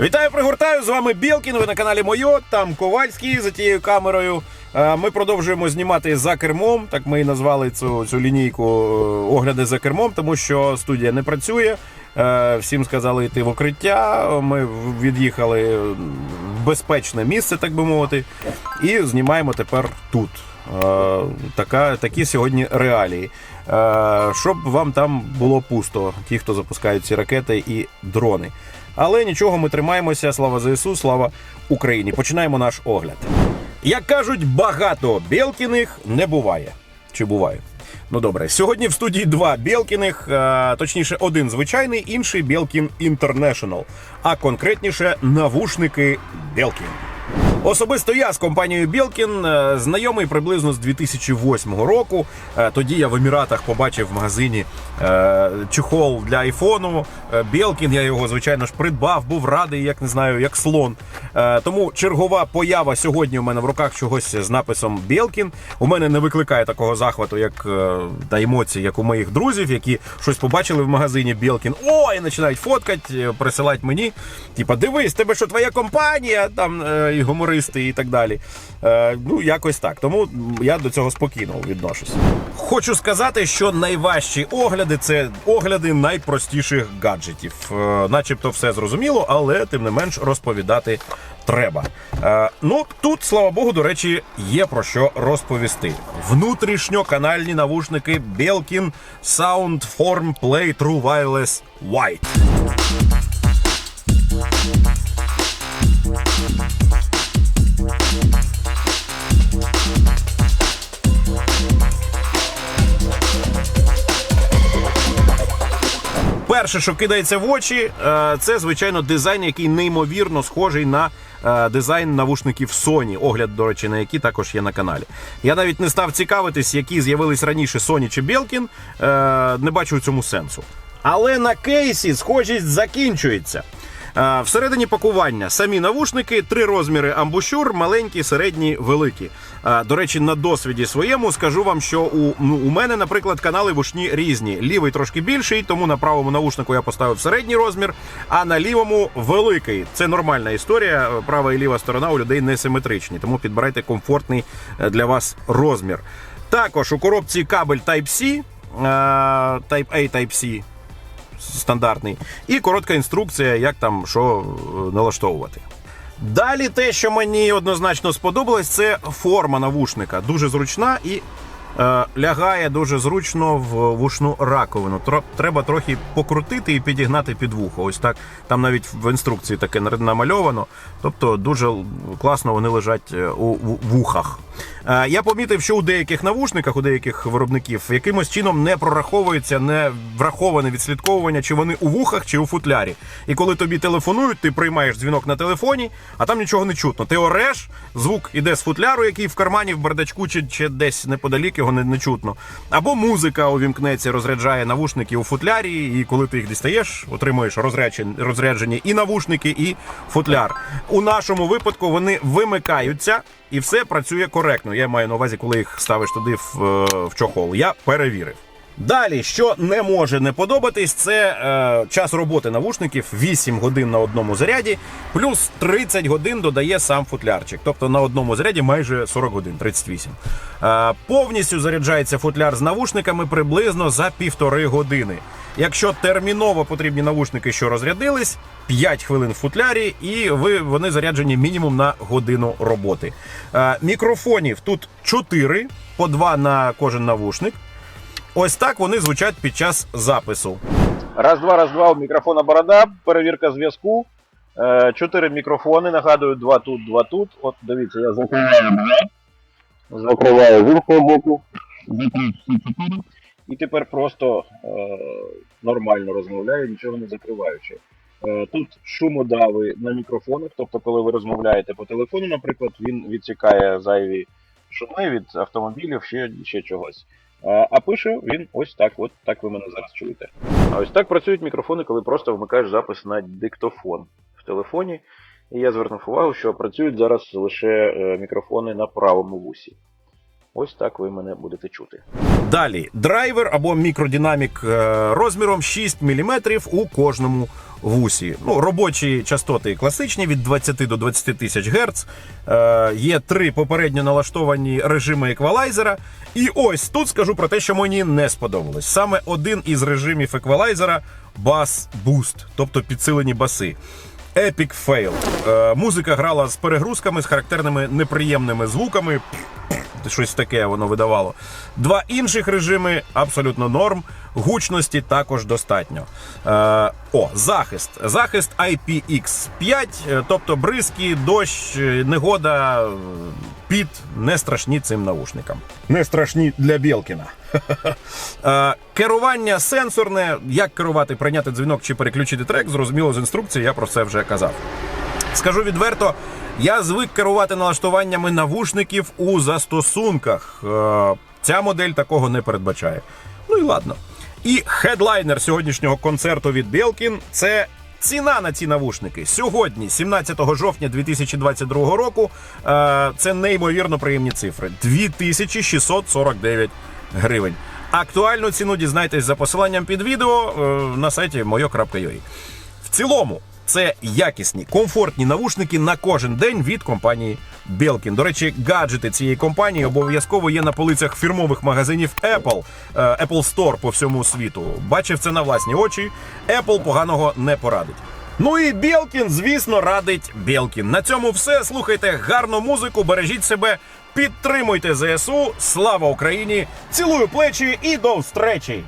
Вітаю, пригортаю! З вами Білкін. Ви на каналі Мойо. Там Ковальський за тією камерою. Е, Ми продовжуємо знімати за кермом. Так ми і назвали цю, цю лінійку е, огляди за кермом, тому що студія не працює. Е, Всім сказали йти в укриття. Ми від'їхали в безпечне місце, так би мовити, і знімаємо тепер тут. Е, Така, такі сьогодні реалії. Е, Щоб вам там було пусто, ті, хто запускають ці ракети і дрони. Але нічого, ми тримаємося. Слава ЗСУ, слава Україні. Починаємо наш огляд. Як кажуть, багато Білкіних не буває. Чи буває? Ну добре, сьогодні в студії два Білкіних, е, точніше, один звичайний, інший Білкін Інтернешнл, а конкретніше навушники Білкін. Особисто я з компанією Білкін е, знайомий приблизно з 2008 року. Е, Тоді я в Еміратах побачив в магазині е, чехол для айфону. Білкін, я його звичайно ж придбав, був радий, як не знаю, як слон. Тому чергова поява сьогодні у мене в руках чогось з написом Білкін. У мене не викликає такого захвату, як та емоцій, як у моїх друзів, які щось побачили в магазині Білкін. Ой, починають фоткати, присилати мені. Типа, дивись, тебе що твоя компанія, там і гумористи і так далі. Е, ну, якось так. Тому я до цього спокійно відношусь. Хочу сказати, що найважчі огляди це огляди найпростіших гаджетів. Е, начебто все зрозуміло, але тим не менш розповідати треба. Е, ну тут, слава Богу, до речі, є про що розповісти. Внутрішньоканальні навушники Belkin Soundform Play True Wireless White. Перше, що кидається в очі, е, це звичайно дизайн, який неймовірно схожий на е, дизайн навушників Sony. Огляд, до речі, на які також є на каналі. Я навіть не став цікавитись, які з'явились раніше Sony чи Belkin. Е, Не бачу в цьому сенсу. Але на кейсі схожість закінчується. Всередині пакування самі навушники, три розміри амбушюр, маленькі, середні, великі. До речі, на досвіді своєму скажу вам, що у, ну, у мене, наприклад, канали вушні різні. Лівий трошки більший, тому на правому навушнику я поставив середній розмір, а на лівому великий. Це нормальна історія. Права і ліва сторона у людей не симетричні, тому підбирайте комфортний е, для вас розмір. Також у коробці кабель Type-C, е, Type-A, Type-C стандартний, і коротка інструкція, як там що е, налаштовувати. Далі те, що мені однозначно сподобалось, це форма навушника. Дуже зручна і е, лягає дуже зручно в вушну раковину. Треба трохи покрутити і підігнати під вухо. Ось так. Там навіть в інструкції таке намальовано. Тобто дуже класно вони лежать е, у вухах. Е, Я помітив, що у деяких навушниках, у деяких виробників, якимось чином не прораховується, не враховане відслідковування, чи вони у вухах, чи у футлярі. І коли тобі телефонують, ти приймаєш дзвінок на телефоні, а там нічого не чутно. Ти ореш, звук іде з футляру, який в кармані, в бардачку, чи, чи десь неподалік його не, не чутно. Або музика увімкнеться, розряджає навушники у футлярі, і коли ти їх дістаєш, отримуєш розряджені, і навушники, і футляр. У нашому випадку вони вимикаються і все працює коректно. Я маю на увазі, коли їх ставиш туди в, е, в чохол. Я перевірив. Далі, що не може не подобатись, це е, час роботи навушників 8 годин на одному заряді, плюс 30 годин додає сам футлярчик. Тобто на одному заряді майже 40 годин, 38. Е, повністю заряджається футляр з навушниками приблизно за півтори години. Якщо терміново потрібні навушники, що розрядились, 5 хвилин в футлярі, і ви, вони заряджені мінімум на годину роботи. Е, мікрофонів тут 4, по 2 на кожен навушник. Ось так вони звучать під час запису. Раз, два, раз, два, у мікрофона борода, перевірка зв'язку. Е, Чотири мікрофони, нагадую, два тут, два тут. От дивіться, я закриваю. Закриваю з боку. І тепер просто е, нормально розмовляю, нічого не закриваючи. Е, тут шумодави на мікрофонах, тобто, коли ви розмовляєте по телефону, наприклад, він відсікає зайві шуми від автомобілів, ще, ще чогось. А, пише він ось так, от так ви мене зараз чуєте. А ось так працюють мікрофони, коли просто вмикаєш запис на диктофон в телефоні. І я звернув увагу, що працюють зараз лише е, мікрофони на правому вусі. Ось так ви мене будете чути. Далі драйвер або мікродинамік е, розміром 6 мм у кожному вусі. Ну, робочі частоти класичні від 20 до 20 тисяч Гц. Е, є три попередньо налаштовані режими еквалайзера. І ось тут скажу про те, що мені не сподобалось. Саме один із режимів еквалайзера бас Boost, тобто підсилені баси. Epic Fail. Е, музика грала з перегрузками, з характерними неприємними звуками. Щось таке воно видавало. Два інших режими абсолютно норм. Гучності також достатньо. Е, о, захист. Захист IPX5, е, тобто бризки, дощ, е, негода, е, піт не страшні цим навушникам. Не страшні для Білкіна. Е, Керування сенсорне. Як керувати, прийняти дзвінок чи переключити трек, зрозуміло з інструкції, я про це вже казав. Скажу відверто, я звик керувати налаштуваннями навушників у застосунках. Е, Ця модель такого не передбачає. Ну і ладно. І хедлайнер сьогоднішнього концерту від Belkin – це ціна на ці навушники. Сьогодні, 17 жовтня 2022 року, е, це неймовірно приємні цифри: 2649 гривень. Актуальну ціну дізнайтесь за посиланням під відео е, на сайті moyo.ua. В цілому, це якісні, комфортні навушники на кожен день від компанії Belkin. До речі, гаджети цієї компанії обов'язково є на полицях фірмових магазинів Apple, е, Apple Store по всьому світу. Бачив це на власні очі. Apple поганого не порадить. Ну і Белкін, звісно, радить Белкін. На цьому все. Слухайте гарну музику, бережіть себе, підтримуйте ЗСУ. Слава Україні! Цілую плечі і до встречі!